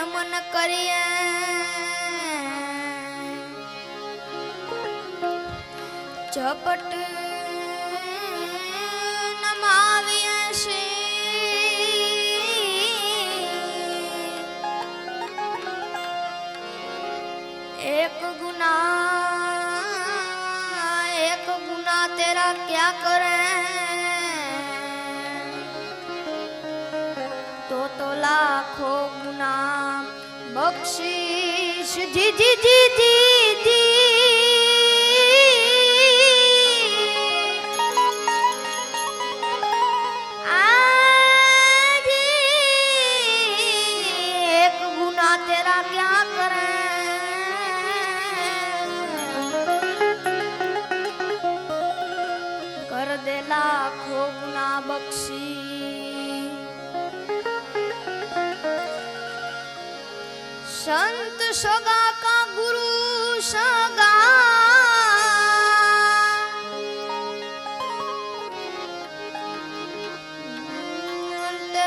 નમન કરીએ ઝપટ નમાવીએ છીએ એક ગુના એક ગુના તેરા ક્યા કરે জি জি জি জি জি कर दे लाखों गुना बख्शी સગા કા ગુરુ સગા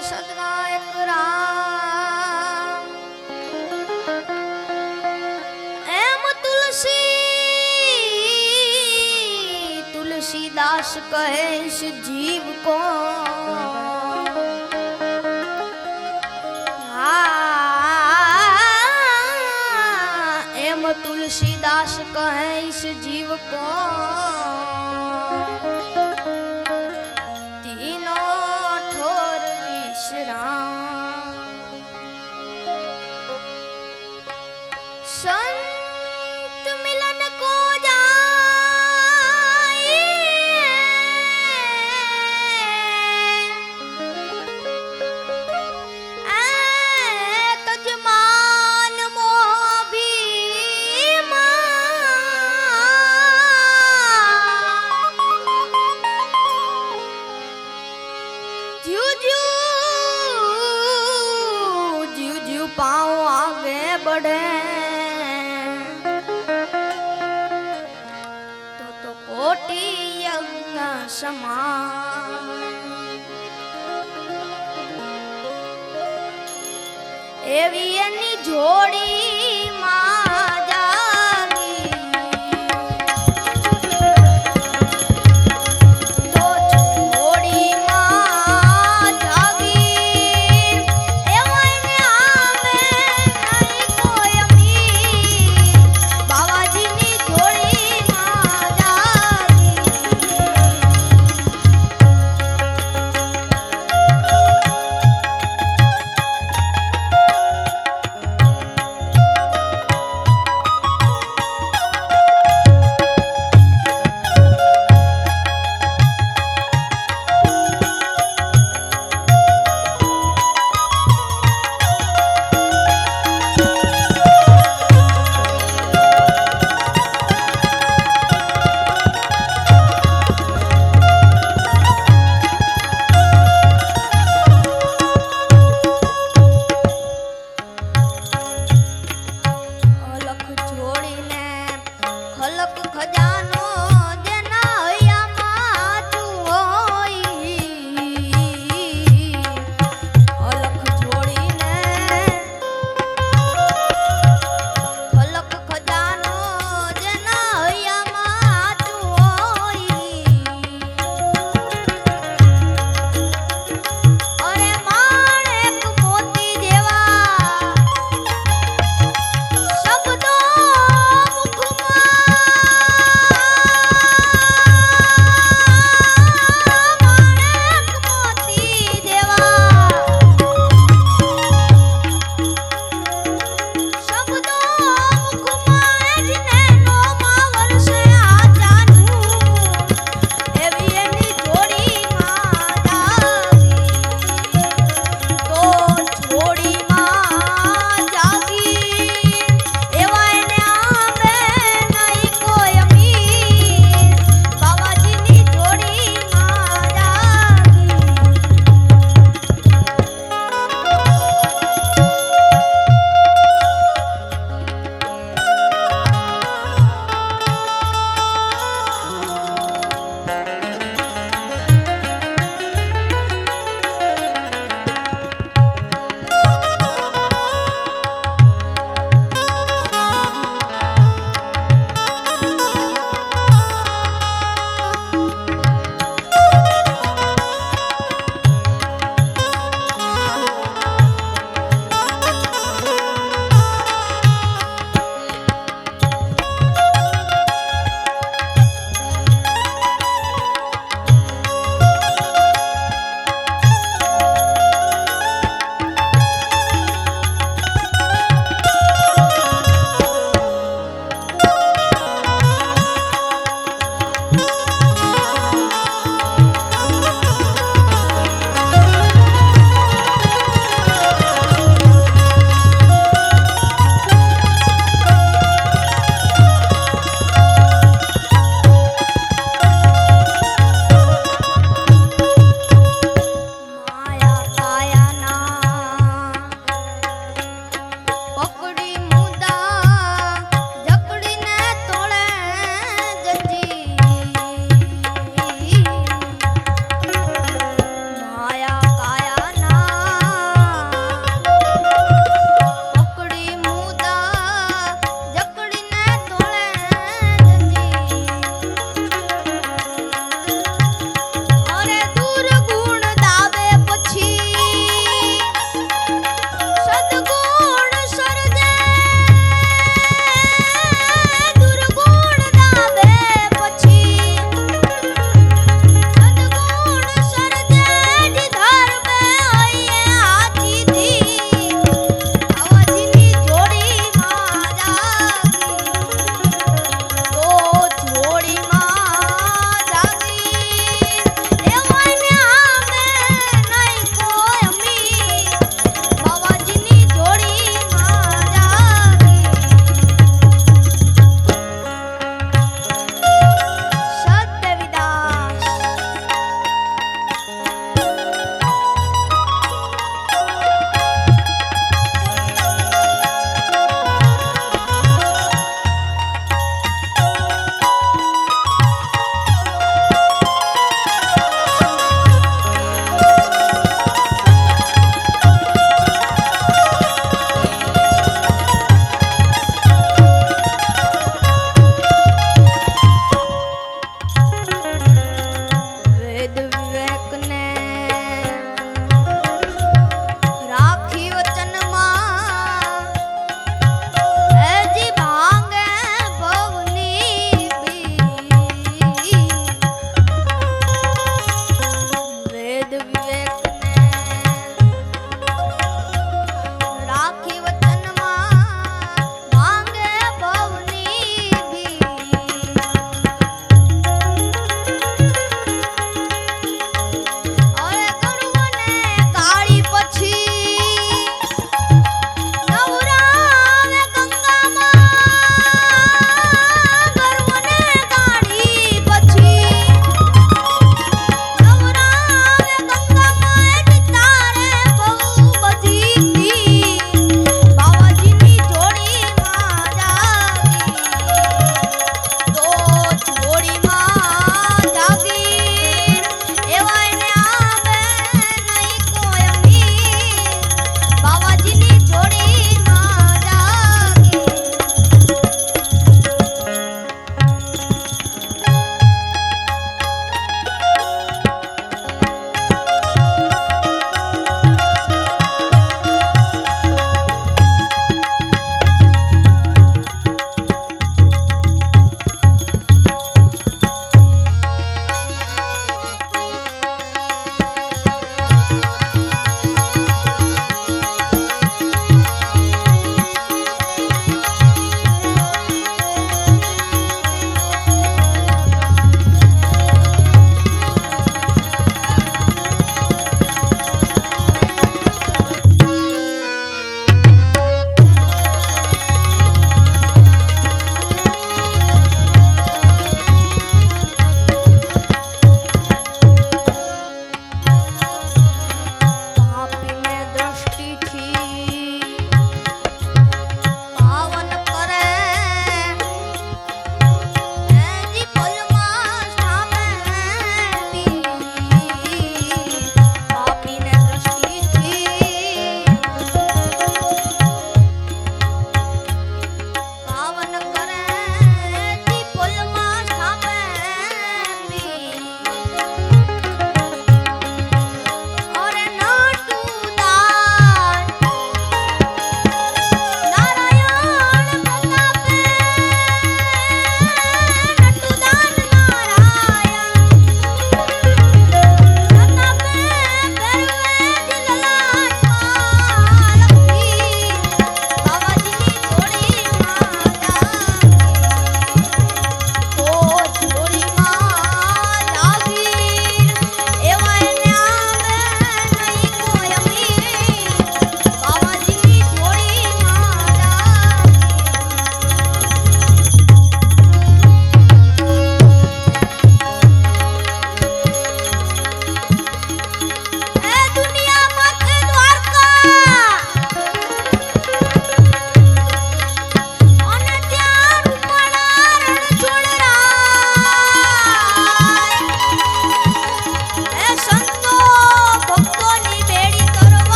સદગા એક રામ એમ તુલસી તુલસીદાસ કહેશ જીવ કો જીવ પડે. તો તો કોટી યજ્ઞ સમા એવી એની જોડી